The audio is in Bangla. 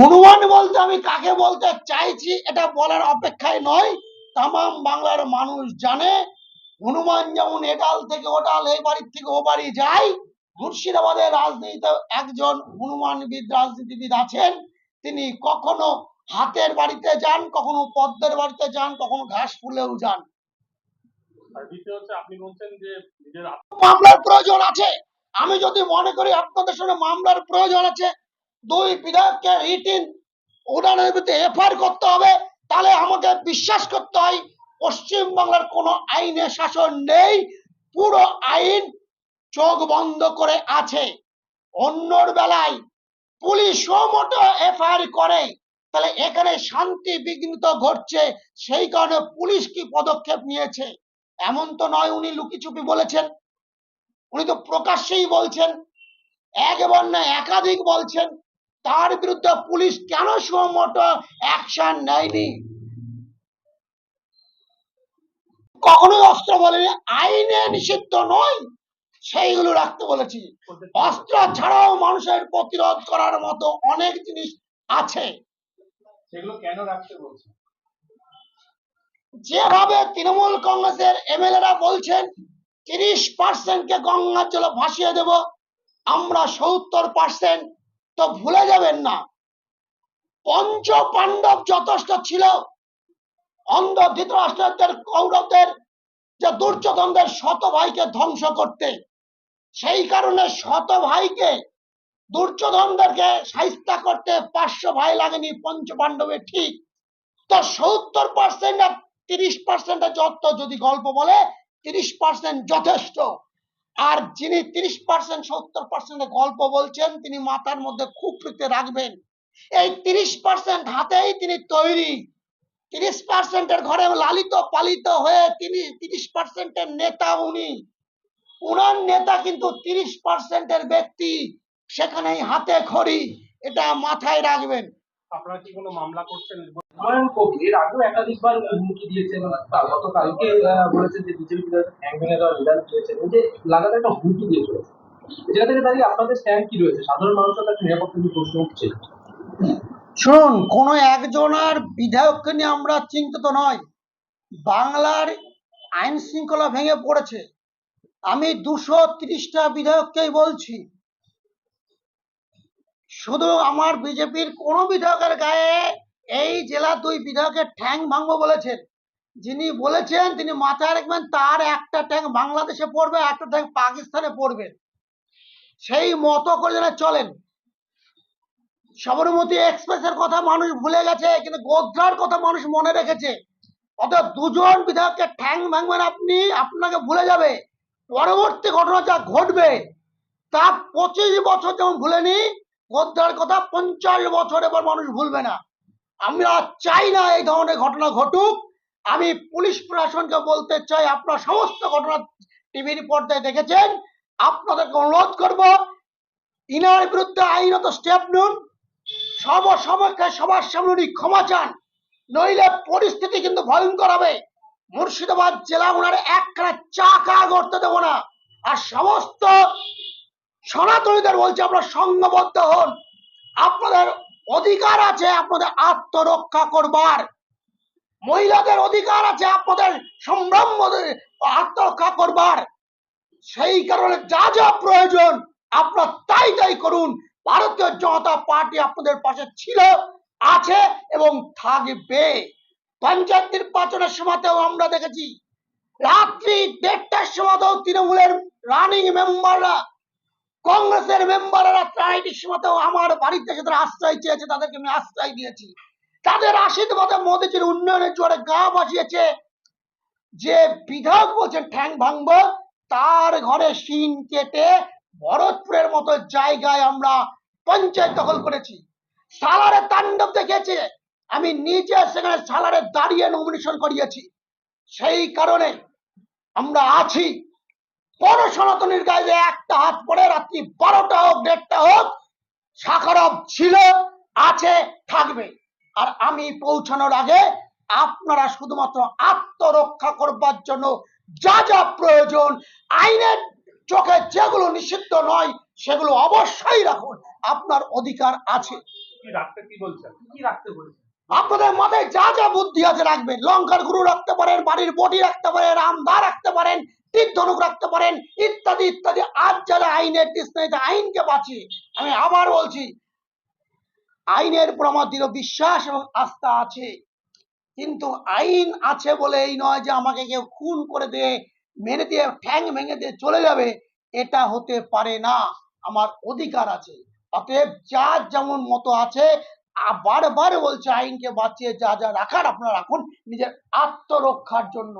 হনুমান বলতে আমি কাকে বলতে চাইছি এটা বলার অপেক্ষায় নয়। তাম বাংলার মানুষ জানে হনুমান যেমন এডাল থেকে ওডাল এই বাড়ির থেকে ও বাড়ি যায়। মুর্শিদাবাদের রাজনীতিতে একজন হনুমানবিদ রাজনীতিবিদ আছেন। তিনি কখনো হাতের বাড়িতে যান কখনো পদ্মের বাড়িতে যান কখনো ঘাস ফুলেও যান। মামলার প্রয়োজন আছে। আমি যদি মনে করি আপনাদের সঙ্গে মামলার প্রয়োজন আছে দুই বিধায়ককে রিটিন অর্ডারের ভিত্তিতে এফআইআর করতে হবে, তাহলে আমাকে বিশ্বাস করতে হয় পশ্চিম বাংলার কোনো আইনে শাসন নেই, পুরো আইন চোখ বন্ধ করে আছে। অন্যর বেলায় পুলিশও মোটো এফআইআর করে, তাহলে এখানে শান্তি বিঘ্নিত ঘটছে, সেই কারণে পুলিশ কি পদক্ষেপ নিয়েছে? এমন তো নয় উনি লুকিচুপি বলেছেন, উনি তো প্রকাশ্যেই বলছেন, একবার না একাধিক বলছেন তার বিরুদ্ধে পুলিশ কেন সুমোট অ্যাকশন নেয়নি? কখনোই অস্ত্র বলেনি আইনে নিষিদ্ধ নয় সেইগুলো রাখতে বলেছি। অস্ত্র ছাড়াও মানুষের প্রতিরোধ করার মতো অনেক জিনিস আছে। সেগুলো কেন রাখতে বলছেন যেভাবে তৃণমূল কংগ্রেসের এমএলএরা বলছেন তিরিশ পার্সেন্টকে গঙ্গার জলে ভাসিয়ে দেব আমরা সত্তর পার্সেন্ট তো ভুলে যাবেন না। পঞ্চ পাণ্ডব যথেষ্ট ছিল। অন্ধ ধৃতরাষ্ট্রদের কৌরবদের যে দুর্যোধনদের শত ভাইকে ধ্বংস করতে, সেই কারণে শত ভাইকে দুর্যোধনদেরকে সাহিত্যা করতে পাঁচশো ভাই লাগেনি পঞ্চ পাণ্ডবে ঠিক। তো সত্তর পার্সেন্ট আর তিরিশ পার্সেন্টের যত যদি গল্প বলে, তিরিশ পার্সেন্ট যথেষ্ট। আর যিনি তিরিশ পার্সেন্ট সত্তর পার্সেন্টের গল্প বলছেন, তিনি মাথার মধ্যে খুপড়িতে রাখবেন। এই তিরিশ পার্সেন্ট হাতেই তিনি তৈরি। তিরিশ পার্সেন্টের ঘরে লালিত পালিত হয়ে তিনি তিরিশ পার্সেন্টের নেতা উনি। উনার নেতা কিন্তু তিরিশ পার্সেন্টের ব্যক্তি, সেখানেই হাতে খড়ি, এটা মাথায় রাখবেন। আপনারা কি কোনো মামলা করছেন? হুমায়ুন কবির এর আগেও একাধিকবার হুমকি দিয়েছেন গতকালকে বলেছেন যে বিজেপি দিয়েছেন যে লাগাতার একটা হুমকি দিয়ে চলেছে। যেটা থেকে দাঁড়িয়ে আপনাদের স্ট্যান্ড কি রয়েছে? সাধারণ মানুষের কাছে নিরাপত্তা নিয়ে প্রশ্ন উঠছে। শুনুন কোন একজনের বিধায়ককে নিয়ে আমরা চিন্তিত নয় বাংলার আইন শৃঙ্খলা ভেঙে পড়েছে। আমি দুশো তিরিশটা বিধায়ককেই বলছি শুধু আমার বিজেপির কোন বিধায়কের গায়ে এই জেলা দুই বিধায়কের ঠ্যাং ভাঙবো বলেছেন। যিনি বলেছেন, তিনি মাথায় রাখবেন, তার একটা ট্যাঙ্ক বাংলাদেশে পড়বে একটা ট্যাঙ্ক পাকিস্তানে পড়বে। সেই মতো করে যেন চলেন। সবরমতী এক্সপ্রেসের কথা মানুষ ভুলে গেছে, কিন্তু গোদ্রার কথা মানুষ মনে রেখেছে। অর্থাৎ দুজন বিধায়ককে ঠ্যাং ভাঙবেন আপনি, আপনাকে ভুলে যাবে। পরবর্তী ঘটনা যা ঘটবে, তা পঁচিশ বছর যেমন ভুলেনি গোদ্রার কথা পঞ্চাশ বছর এবার মানুষ ভুলবে না। আমরা চাই না এই ধরনের ঘটনা ঘটুক। আমি পুলিশ প্রশাসনকে বলতে চাই, আপনার সমস্ত ঘটনা টিভির পর্দায় দেখেছেন। আপনাদেরকে অনুরোধ করব, ইনার বিরুদ্ধে আইনত স্টেপ নিন। সর্বসমক্ষে সবার সামনে উনি ক্ষমা চান, নইলে পরিস্থিতি কিন্তু ভয়ঙ্কর হবে। মুর্শিদাবাদ জেলা ওনার একখানা চাকা করতে দেবো না। আর সমস্ত সনাতনীদের বলছে আপনারা সংঘবদ্ধ হন। আপনাদের অধিকার আছে আপনাদের আত্মরক্ষা করবার। মহিলাদের অধিকার আছে আপনাদের সম্ভ্রম আত্মরক্ষা করবার। সেই কারণে যা যা প্রয়োজন, আপনারা তাই তাই করুন। ভারতীয় জনতা পার্টি আপনাদের পাশে ছিল, আছে এবং থাকবে। পঞ্চায়েত নির্বাচনের সময়তেও আমরা দেখেছি, রাত্রি দেড়টার সময়তেও তৃণমূলের রানিং মেম্বাররা কংগ্রেসের মেম্বাররা রাত্রি সময়তেও আমার বাড়িতে এসে তারা আশ্রয় চেয়েছে, তাদেরকে আমি আশ্রয় দিয়েছি। তাদের আশীর্বাদে মোদীজির উন্নয়নের জোরে গা বাঁচিয়েছে যে বিধায়ক বলছেন, ঠ্যাং ভাঙবো তার ঘরে শিন কেটে ভরতপুরের মতো জায়গায় আমরা পঞ্চায়েত দখল করেছি। সালারে তাণ্ডব দেখেছে আমি নিজে সেখানে সালারে দাঁড়িয়ে নমিনেশন করিয়েছি। সেই কারণে আমরা আছি। কোন সনাতনীর গায়ে একটা হাত পড়ে রাত্রি বারোটা হোক দেড়টা হোক সাকারব ছিল আছে থাকবে। আর আমি পৌঁছানোর আগে আপনারা শুধুমাত্র আত্মরক্ষা করবার জন্য যা যা প্রয়োজন আইনের চোখে যেগুলো নিষিদ্ধ নয় সেগুলো অবশ্যই রাখুন। আপনার অধিকার আছে। আপনাদের মাথায় যা যা বুদ্ধি আছে রাখবেন। লঙ্কার গুরু রাখতে পারেন বাড়ির বডি রাখতে পারেন আমদা রাখতে পারেন তীর ধনুক রাখতে পারেন, ইত্যাদি ইত্যাদি। আর যারা আইনের তৃষ্ণায়, আইনকে বাঁচিয়ে আমি আবার বলছি, আইনের উপর আমার দৃঢ় বিশ্বাস এবং আস্থা আছে। কিন্তু আইন আছে বলে এই নয় যে আমাকে কেউ খুন করে দিয়ে মেরে দিয়ে, ঠ্যাং ভেঙে দিয়ে চলে যাবে, এটা হতে পারে না। আমার অধিকার আছে। অতএব যার যেমন মতো আছে বারবার বলছে, আইনকে বাঁচিয়ে যা যা রাখার আপনারা রাখুন, নিজের আত্মরক্ষার জন্য।